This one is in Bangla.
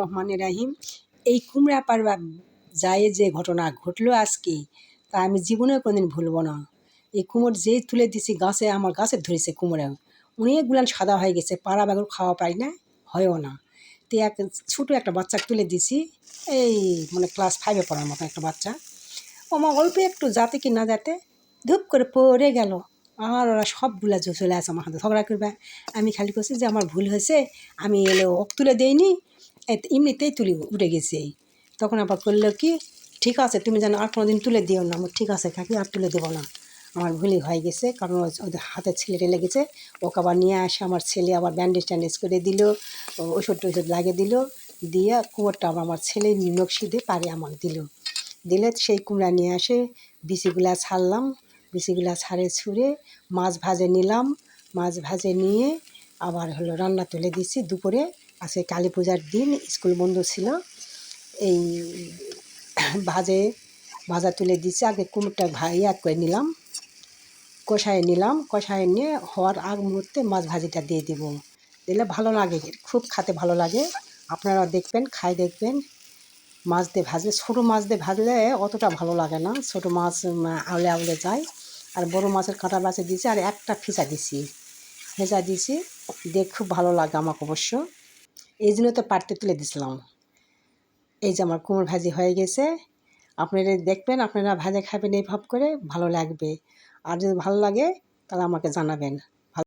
রহমান রাহিম, এই কুমড়া পারবা যায় যে ঘটনা ঘটলো আজকে, তা আমি জীবনেও কোনোদিন ভুলবো না। এই কুমড় যেই তুলে দিছি গাছে, আমার গাছে ধরেছে কুমড়া অনেকগুলান সাদা হয়ে গেছে, পাড়া বাগর খাওয়া পাই না, হয়ও না। তো এক ছোটো একটা বাচ্চা তুলে দিছি, এই মানে ক্লাস ফাইভে পড়ার মতো একটা বাচ্চা। আমার অল্প একটু যাতে কি না যাতে ধূপ করে পড়ে গেল। আর ওরা সবগুলা চলে আসে আমার হাতে। ঝগড়া করবে। আমি খালি করছি যে আমার ভুল হয়েছে, আমি এলে ওক তুলে দেইনি এমনিতেই তুলি উঠে গেছে। তখন আবার করল কি, ঠিক আছে, তুমি যেন আর কোনোদিন তুলে দিও না। আমার ঠিক আছে কাকি, আর তুলে দেবো না। আমার ভুলই হয়ে গেছে, কারণ ওদের হাতে ছেলেটা লেগেছে, ওকে আবার নিয়ে আসে, আমার ছেলে আবার ব্যান্ডেজ ট্যান্ডেজ করে দিল ওষুধ টষুধ লাগিয়ে দিল, দিয়ে আবার আমার ছেলে নকশি দিয়ে পারে আমার দিল। দিলে সেই কুমড়া নিয়ে আসে বিচিগুলা ছাড়লাম বিচিগুলা ছাড়ে ছুঁড়ে মাছ ভাজে নিলাম, মাছ ভাজে নিয়ে আবার হলো রান্না তুলে দিছি দুপুরে। আজকে কালী পূজার দিন, স্কুল বন্ধ ছিল। এই ভাজে, ভাজা তুলে দিছি আগে কুমড়োটা ভাই এক করে নিলাম, কষায় নিলাম। কষায় নিয়ে হওয়ার আগ মুহূর্তে মাছ ভাজিটা দিয়ে দিব। দিলে ভালো লাগে, খুব খেতে ভালো লাগে। আপনারা দেখবেন খাই দেখবেন, মাছ দিয়ে ভাজলে, ছোটো মাছ দিয়ে ভাজলে অতটা ভালো লাগে না। ছোটো মাছ আউলে আউলে যায়। আর বড় মাছের কাঁটা বাছে দিয়েছি, আর একটা ফেঁচা দিছি ফেঁচা দিছি দিয়ে খুব ভালো লাগে আমাকে অবশ্য। এই জন্য তো পাটতে তুলে দিছিলাম। এই যে আমার কুমড়ো ভাজি হয়ে গেছে। আপনারা দেখবেন, আপনারা ভাজা খাবেন এই ভাব করে ভালো লাগবে। আর যদি ভালো লাগে, তাহলে আমাকে জানাবেন।